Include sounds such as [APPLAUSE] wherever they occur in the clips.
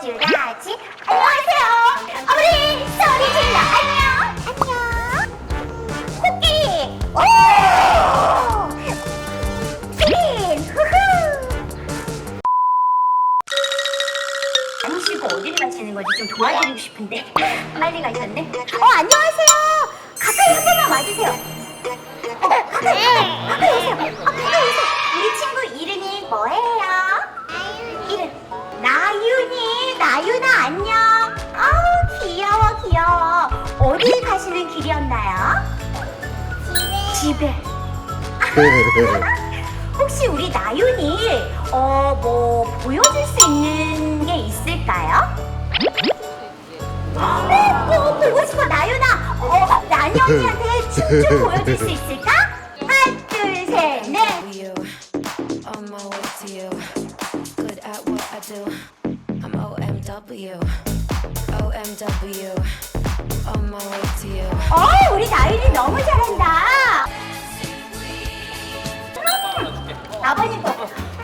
보여주라지. 안녕하세요. 어머니 소리 질러. 안녕. 안녕. 코끼리. 오. 키린. 후후. 안 쉬고 어디를 가시는 거지? 좀 도와드리고 싶은데 빨리 가셨네. 어 안녕하세요. 가까이 한 번만 와주세요. 어, 가까이 가까이 집에. [LAUGHS] 혹시 우리 나윤이 어 뭐 보여줄 수 있는 게 있을까요? 어, 뭐 보고 싶어 나윤아. 어 나니 언니한테 춤 좀 보여줄 수 있을까? 하나 둘셋 넷. you on my way to you good at what i do i'm omw omw on my way to you 어 우리 나윤이 너무 잘한다. 아버님 거.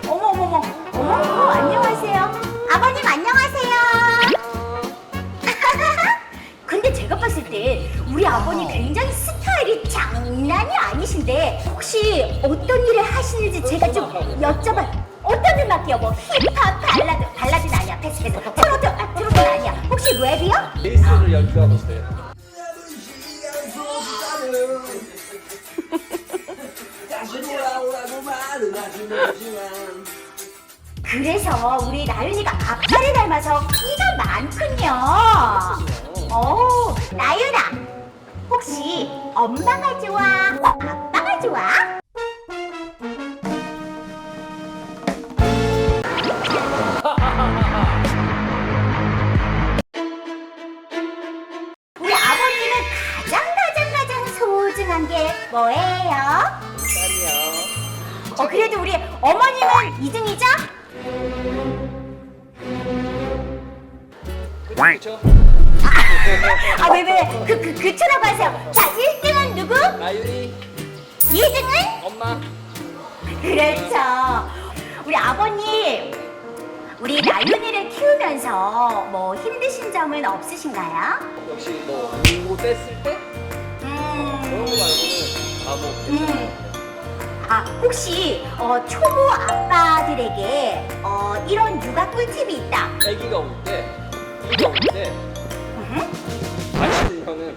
어머 어머 어머 어머 어머, 안녕하세요. 아버님 안녕하세요. [LAUGHS] 근데 제가 봤을 때 우리 아버님 굉장히 스타일이 장난이 아니신데 혹시 어떤 일을 하시는지 제가 좀 여쭤봐. 어떤 음악이요? 뭐 힙합, 발라드, 발라드는 아니야. 패스 패스. 트로트, 아, 트로트는 아니야. 혹시 랩이요? 베이스를 연주하고 있어요. 그래서 우리 나윤이가 아빠를 닮아서 끼가 많군요. 오, 나윤아. 혹시 엄마가 좋아? 아빠가 좋아? 우리 아버님은 가장 가장 가장 소중한 게 뭐예요? 어 그래도 우리 어머님은 2등이죠? 그렇죠? 아 왜 왜 그 그 그처럼 하세요. 자 1등은 누구? 나윤이 2등은? 엄마 그렇죠. 우리 아버님 우리 나윤이를 키우면서 뭐 힘드신 점은 없으신가요? 역시 뭐 공부 뗐을 때 그런 거 음, 말고는 아뭐 음. 아 혹시 어, 초보 아빠들에게 어, 이런 육아 꿀팁이 있다. 아기가 올 때, 아기가 올 때, 음? 같이 들면은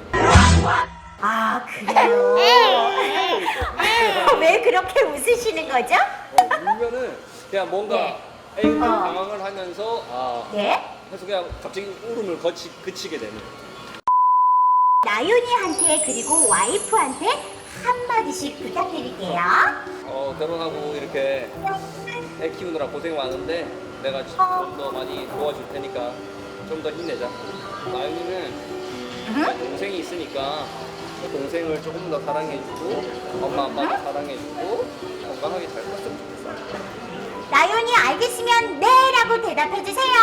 아 그래요. [LAUGHS] 왜 그렇게 웃으시는 거죠? 어, 울면은 그냥 뭔가 네. 애기가 어. 당황을 하면서 아 네. 그래서 그냥 갑자기 울음을 거치, 그치게 되는. 나윤이한테 그리고 와이프한테 한마디씩 부탁드릴게요. 어 결혼하고 이렇게 애 키우느라 고생 많은데 내가 좀 더 많이 도와줄 테니까 좀 더 힘내자. 나윤이는 응? 동생이 있으니까 동생을 조금 더 사랑해주고 엄마 아빠도 사랑해주고 건강하게 잘 컸으면 좋겠어. 나윤이 알겠으면 네라고 대답해 주세요.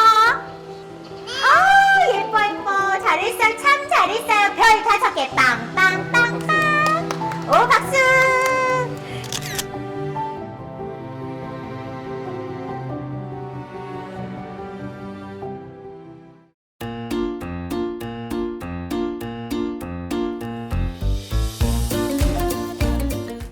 아 예뻐 예뻐 잘했어 참 잘했어요 별 다섯 개 박수